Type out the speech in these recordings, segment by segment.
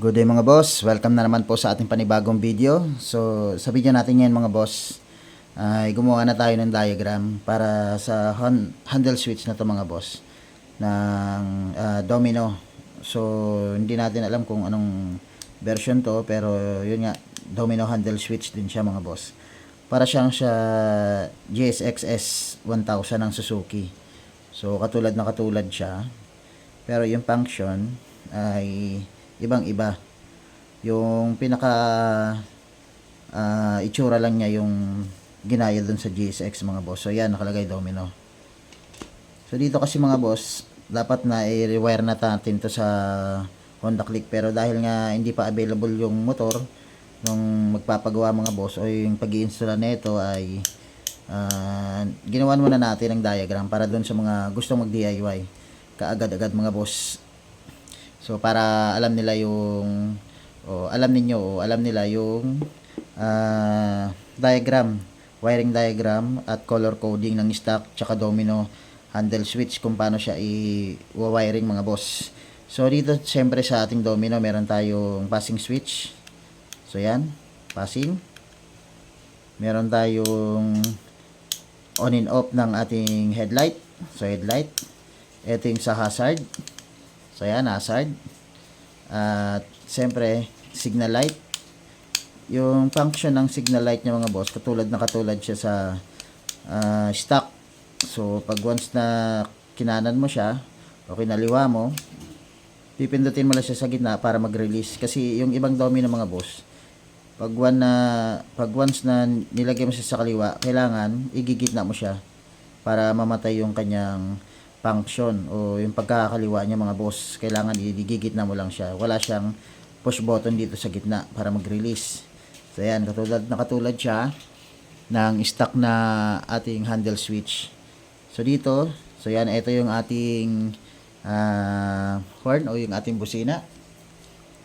Good day mga boss, welcome na naman po sa ating panibagong video. So sa video natin ngayon mga boss, ay gumawa na tayo ng diagram para sa handle switch na to mga boss ng ah, domino. So hindi natin alam kung anong version to pero yun nga domino handle switch din siya mga boss. Para siyang sa GSX-S 1000 ng Suzuki. So katulad na katulad siya. Pero yung function ay ibang-iba. Yung pinaka ah, itsura lang niya yung ginaya dun sa GSX mga boss. So yan, nakalagay domino. So dito kasi mga boss, dapat na i-rewire na natin to sa Honda Click. Pero dahil nga hindi pa available yung motor, nung magpapagawa mga boss o yung pag install nito ay ah, ginawan muna natin ang diagram para doon sa mga gustong mag DIY kaagad-agad mga boss so para alam nila yung o alam ninyo o alam nila yung ah, diagram wiring diagram at color coding ng stock tsaka domino handle switch kung paano siya i-wiring mga boss so dito siyempre sa ating domino meron tayong passing switch So yan, passing. Meron tayong on and off ng ating headlight. So headlight. Ito yung sa hazard. So yan, hazard. At siyempre, signal light. Yung function ng signal light niya mga boss, katulad na katulad siya sa ah, stock. So pag once na kinanan mo siya, o kinaliwa mo, pipindutin mo lang siya sa gitna para mag-release. Kasi yung ibang domino mga boss, pag one na pag once na nilagay mo siya sa kaliwa, kailangan igigitna mo siya para mamatay yung kanyang function o yung pagkakaliwa niya mga boss. Kailangan igigitna mo lang siya. Wala siyang push button dito sa gitna para mag-release. So yan, katulad na katulad siya ng stock na ating handle switch. So dito, so yan, ito yung ating ah, horn o yung ating busina.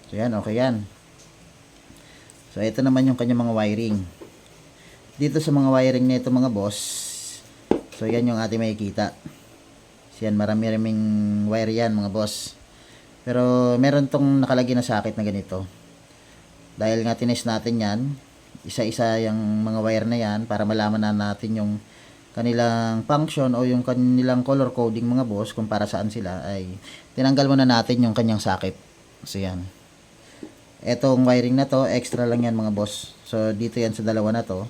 So yan, okay yan. So, ito naman yung kanyang mga wiring. Dito sa mga wiring nito mga boss, so yan yung ating makikita. Yan, marami-raming wire yan mga boss. Pero, meron tong nakalagay na sakit na ganito. Dahil nga tinest natin yan, isa-isa yung mga wire na yan para malaman na natin yung kanilang function o yung kanilang color coding mga boss kung para saan sila ay tinanggal muna natin yung kanyang sakit. So, yan. Etong wiring na to, extra lang yan mga boss. So, dito yan sa dalawa na to.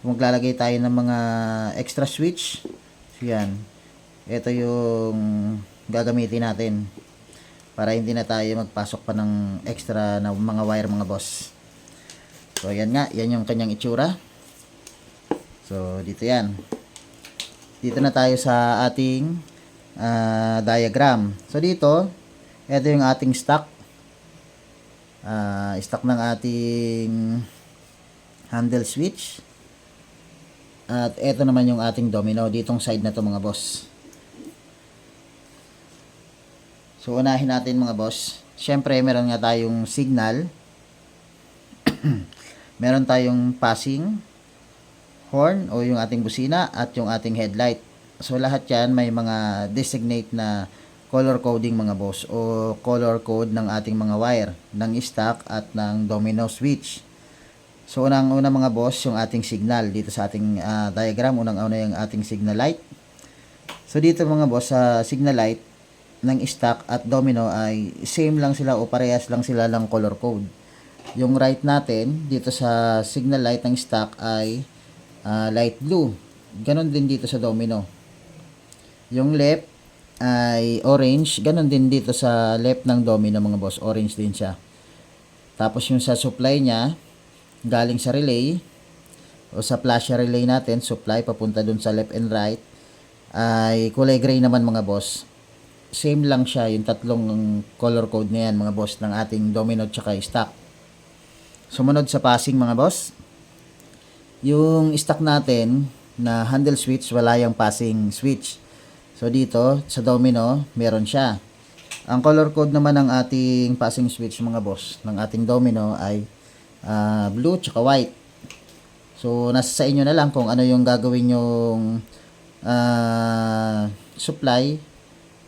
Kung maglalagay tayo ng mga extra switch, so yan. Ito yung gagamitin natin. Para hindi na tayo magpasok pa ng extra na mga wire mga boss. So, yan nga. Yan yung kanyang itsura. So, dito yan. Dito na tayo sa ating ah, diagram. So, dito, ito yung ating stock ah stock ng ating handle switch. At ito naman yung ating domino ditong side na to mga boss. So unahin natin mga boss. Siyempre meron nga tayong signal. meron tayong passing horn o yung ating busina at yung ating headlight. So lahat yan may mga designate na color coding mga boss o color code ng ating mga wire ng stock at ng domino switch. So unang-una mga boss yung ating signal dito sa ating ah, diagram unang-una yung ating signal light. So dito mga boss sa signal light ng stock at domino ay same lang sila o parehas lang sila ng color code. Yung right natin dito sa signal light ng stock ay ah, light blue. Ganon din dito sa domino. Yung left ay orange. Ganon din dito sa left ng domino mga boss. Orange din siya. Tapos yung sa supply niya, galing sa relay, o sa flasher relay natin, supply papunta dun sa left and right, ay kulay gray naman mga boss. Same lang siya, yung tatlong color code na yan mga boss ng ating domino tsaka stock. Sumunod sa passing mga boss, yung stock natin na handle switch, wala yung passing switch. So dito sa domino, meron siya. Ang color code naman ng ating passing switch mga boss ng ating domino ay ah, blue tsaka white. So nasa sa inyo na lang kung ano yung gagawin yung ah, supply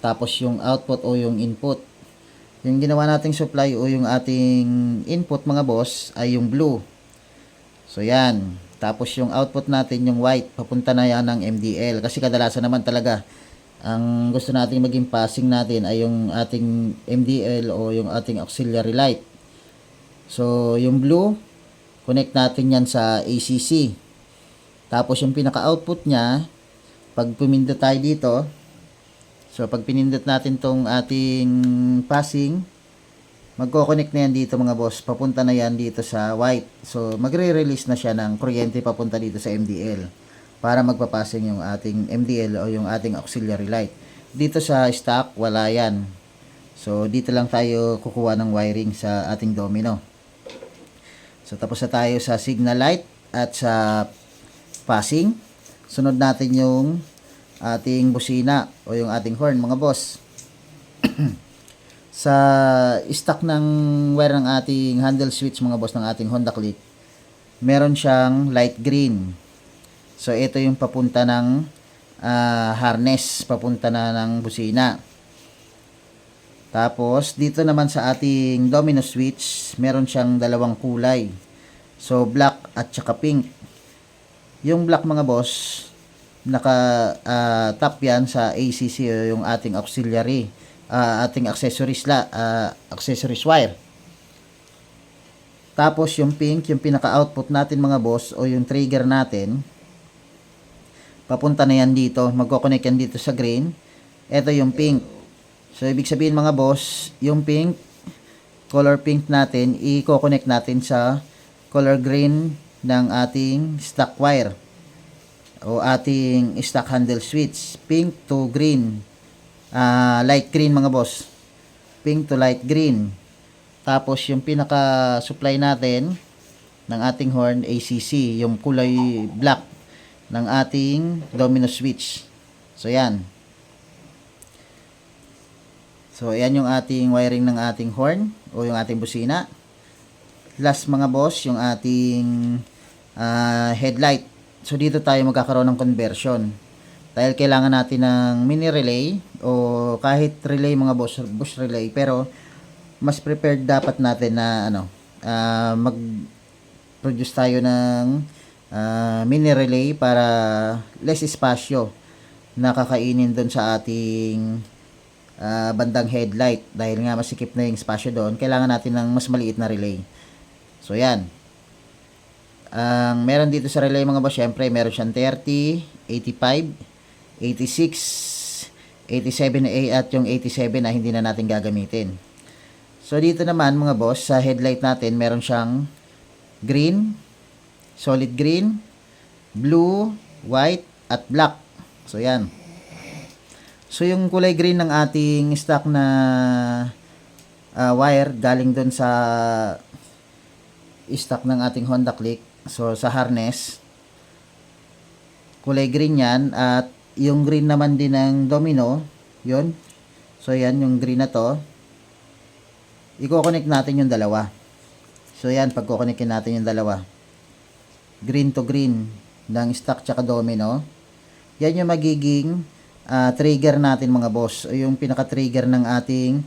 tapos yung output o yung input. Yung ginawa nating supply o yung ating input mga boss ay yung blue. So yan. Tapos yung output natin yung white, papunta na yan ng MDL. Kasi kadalasan naman talaga, ang gusto nating maging passing natin ay yung ating MDL o yung ating auxiliary light. So yung blue, connect natin yan sa ACC. Tapos yung pinaka-output niya, pag pumindot tayo dito, so pag pinindot natin tong ating passing, magko-connect na yan dito mga boss. Papunta na yan dito sa white. So magre-release na siya ng kuryente papunta dito sa MDL para magpapassing yung ating MDL o yung ating auxiliary light. Dito sa stock, wala yan. So dito lang tayo kukuha ng wiring sa ating domino. So tapos na tayo sa signal light at sa passing. Sunod natin yung ating busina o yung ating horn mga boss. sa stock ng wire ng ating handle switch mga boss ng ating Honda Click, meron siyang light green. So ito yung papunta ng ah, harness, papunta na ng busina. Tapos dito naman sa ating domino switch, meron siyang dalawang kulay. So black at saka pink. Yung black mga boss, naka tap yan sa ACC yung ating auxiliary, ah, ating accessories la, ah, accessories wire. Tapos yung pink, yung pinaka-output natin mga boss o yung trigger natin, papunta na yan dito, magko-connect yan dito sa green. Ito yung pink. So ibig sabihin mga boss, yung pink, color pink natin, i-connect natin sa color green ng ating stock wire o ating stock handle switch. Pink to green. Ah, light green mga boss. Pink to light green. Tapos yung pinaka supply natin ng ating horn ACC, yung kulay black ng ating domino switch. So yan. So yan yung ating wiring ng ating horn o yung ating busina. Last mga boss, yung ating ah, headlight. So dito tayo magkakaroon ng conversion. Dahil kailangan natin ng mini relay o kahit relay mga boss, boss relay. Pero mas prepared dapat natin na ano ah, mag produce tayo ng ah, mini relay para less espasyo na kakainin doon sa ating ah, bandang headlight. Dahil nga masikip na yung espasyo doon kailangan natin ng mas maliit na relay. So yan ang meron dito sa relay mga boss syempre meron siyang 30 85 86 87A at yung 87 na hindi na natin gagamitin so dito naman mga boss sa headlight natin meron siyang green solid green blue white at black so yan So yung kulay green ng ating stock na ah, wire galing doon sa stock ng ating Honda Click. So sa harness kulay green yan at yung green naman din ng domino, yun. So yan yung green na to. Iko-connect natin yung dalawa. So yan pagko-connectin natin yung dalawa. Green to green ng stock tsaka domino. Yan yung magiging ah, trigger natin mga boss yung pinaka-trigger ng ating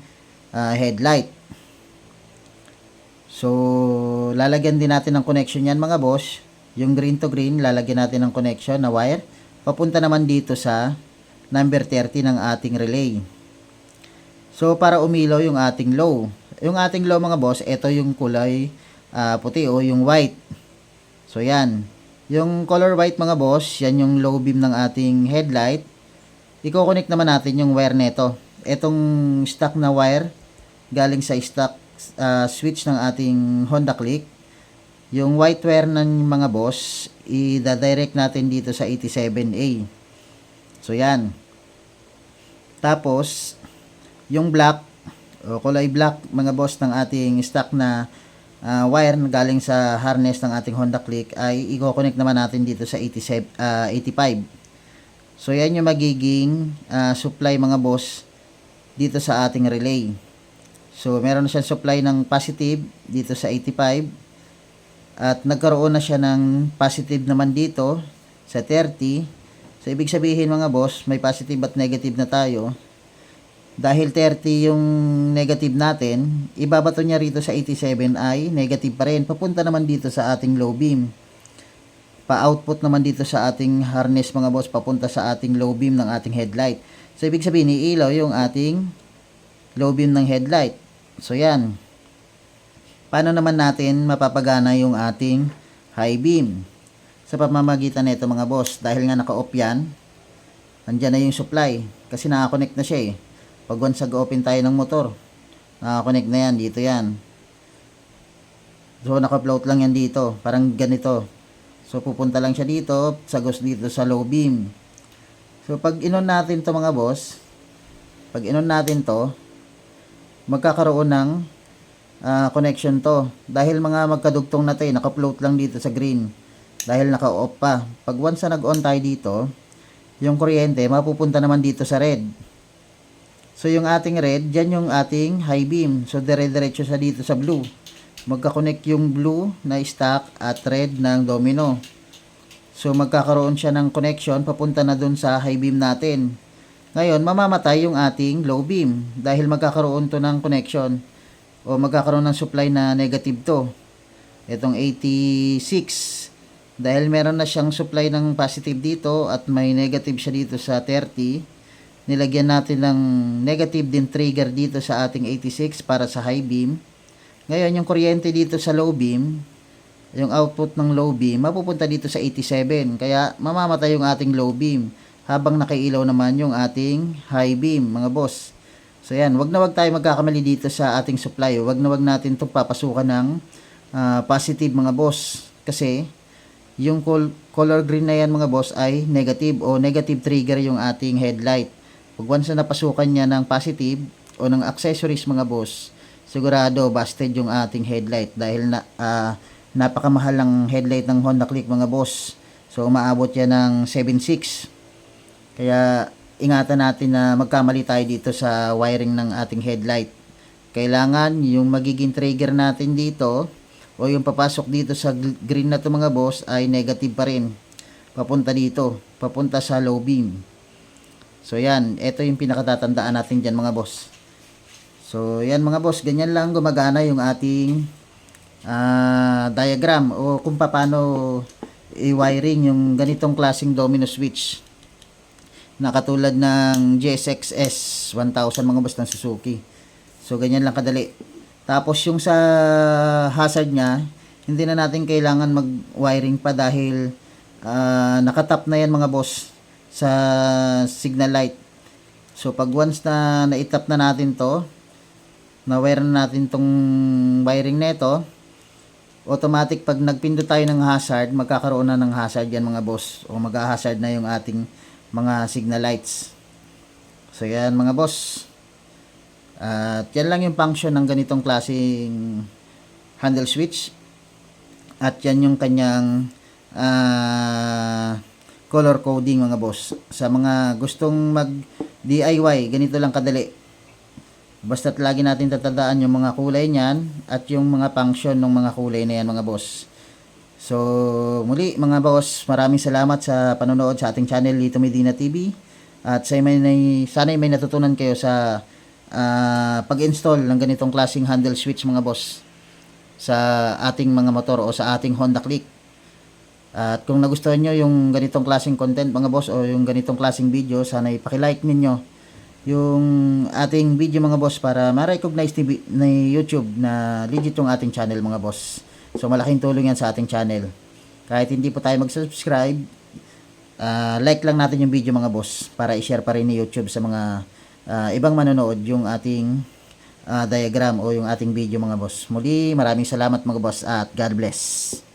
ah, headlight. So, lalagyan din natin ng connection yan mga boss. Yung green to green, lalagyan natin ng connection na wire. Papunta naman dito sa number 30 ng ating relay. So, para umilaw yung ating low. Yung ating low mga boss, ito yung kulay ah, puti o yung white. So, yan. Yung color white mga boss, yan yung low beam ng ating headlight i-connect naman natin yung wire neto. Etong stock na wire galing sa stock ah, switch ng ating Honda Click. Yung white wire ng mga boss, i-direct natin dito sa 87A. So yan. Tapos yung black o kulay black mga boss ng ating stock na ah, wire na galing sa harness ng ating Honda Click ay i-connect naman natin dito sa 87 ah, 85. So yan yung magiging ah, supply mga boss dito sa ating relay. So meron na siyang supply ng positive dito sa 85 at nagkaroon na siya ng positive naman dito sa 30. So ibig sabihin mga boss, may positive at negative na tayo. dahil 30 yung negative natin, ibabato niya rito sa 87 ay negative pa rin. Papunta naman dito sa ating low beam. Pa-output naman dito sa ating harness mga boss, papunta sa ating low beam ng ating headlight. So, ibig sabihin, iilaw yung ating low beam ng headlight. So, yan. Paano naman natin mapapagana yung ating high beam? Sa pamamagitan nito mga boss, dahil nga naka-off yan, nandyan na yung supply. Kasi nakakonect na siya eh. Pag once nag-open tayo ng motor, nakakonect na yan, dito yan. So, naka-float lang yan dito. Parang ganito. So, pupunta lang siya dito, sagos dito sa low beam. So, pag inon natin to mga boss, pag inon natin to, magkakaroon ng ah, connection to. Dahil mga magkadugtong na eh, naka-float lang dito sa green. Dahil naka-off pa. Pag once na nag-on tayo dito, yung kuryente mapupunta naman dito sa red. So yung ating red, dyan yung ating high beam. So dire-diretso sa dito sa blue. Magka-connect yung blue na stack at red ng domino. So magkakaroon siya ng connection papunta na dun sa high beam natin. Ngayon, mamamatay yung ating low beam dahil magkakaroon to ng connection o magkakaroon ng supply na negative to. Itong 86 dahil meron na siyang supply ng positive dito at may negative siya dito sa 30 nilagyan natin ng negative din trigger dito sa ating 86 para sa high beam. Ngayon yung kuryente dito sa low beam yung output ng low beam mapupunta dito sa 87 kaya mamamatay yung ating low beam habang nakailaw naman yung ating high beam mga boss so yan wag na wag tayo magkakamali dito sa ating supply wag na wag natin itong papasukan ng ah, positive mga boss kasi yung col- color green na yan mga boss ay negative o negative trigger yung ating headlight. Pag once na napasukan niya ng positive o ng accessories mga boss, sigurado busted yung ating headlight dahil na, ah, napakamahal ng headlight ng Honda Click mga boss. So umaabot yan ng 7.6. Kaya ingatan natin na magkamali tayo dito sa wiring ng ating headlight. Kailangan yung magiging trigger natin dito o yung papasok dito sa green na to mga boss ay negative pa rin. Papunta dito, papunta sa low beam. So yan, ito yung pinakatatandaan natin dyan mga boss. So yan mga boss, ganyan lang gumagana yung ating ah, diagram o kung paano i-wiring yung ganitong klaseng domino switch na katulad ng GSX-S 1000 mga boss ng Suzuki. So ganyan lang kadali. Tapos yung sa hazard niya, hindi na natin kailangan mag-wiring pa dahil ah, nakatap na yan mga boss sa signal light. So pag once na naitap na natin to, na-wire na natin tong wiring nito, automatic pag nagpindot tayo ng hazard, magkakaroon na ng hazard yan mga boss o mag-hazard na yung ating mga signal lights. So yan mga boss. At yan lang yung function ng ganitong klaseng handle switch. At yan yung kanyang ah, color coding mga boss. Sa mga gustong mag DIY, ganito lang kadali. Basta't lagi natin tatandaan yung mga kulay niyan at yung mga function ng mga kulay na yan mga boss. So, muli mga boss, maraming salamat sa panonood sa ating channel Lito Medina TV. At sa may, sana may natutunan kayo sa ah, pag-install ng ganitong klaseng handle switch mga boss sa ating mga motor o sa ating Honda Click. At kung nagustuhan nyo yung ganitong klaseng content mga boss o yung ganitong klaseng video, sana ipakilike ninyo yung ating video mga boss para ma-recognize ni, ni YouTube na legit yung ating channel mga boss. So malaking tulong yan sa ating channel. Kahit hindi po tayo mag-subscribe, ah, like lang natin yung video mga boss para i-share pa rin ni YouTube sa mga ah, ibang manonood yung ating ah, diagram o yung ating video mga boss. Muli, maraming salamat mga boss at God bless.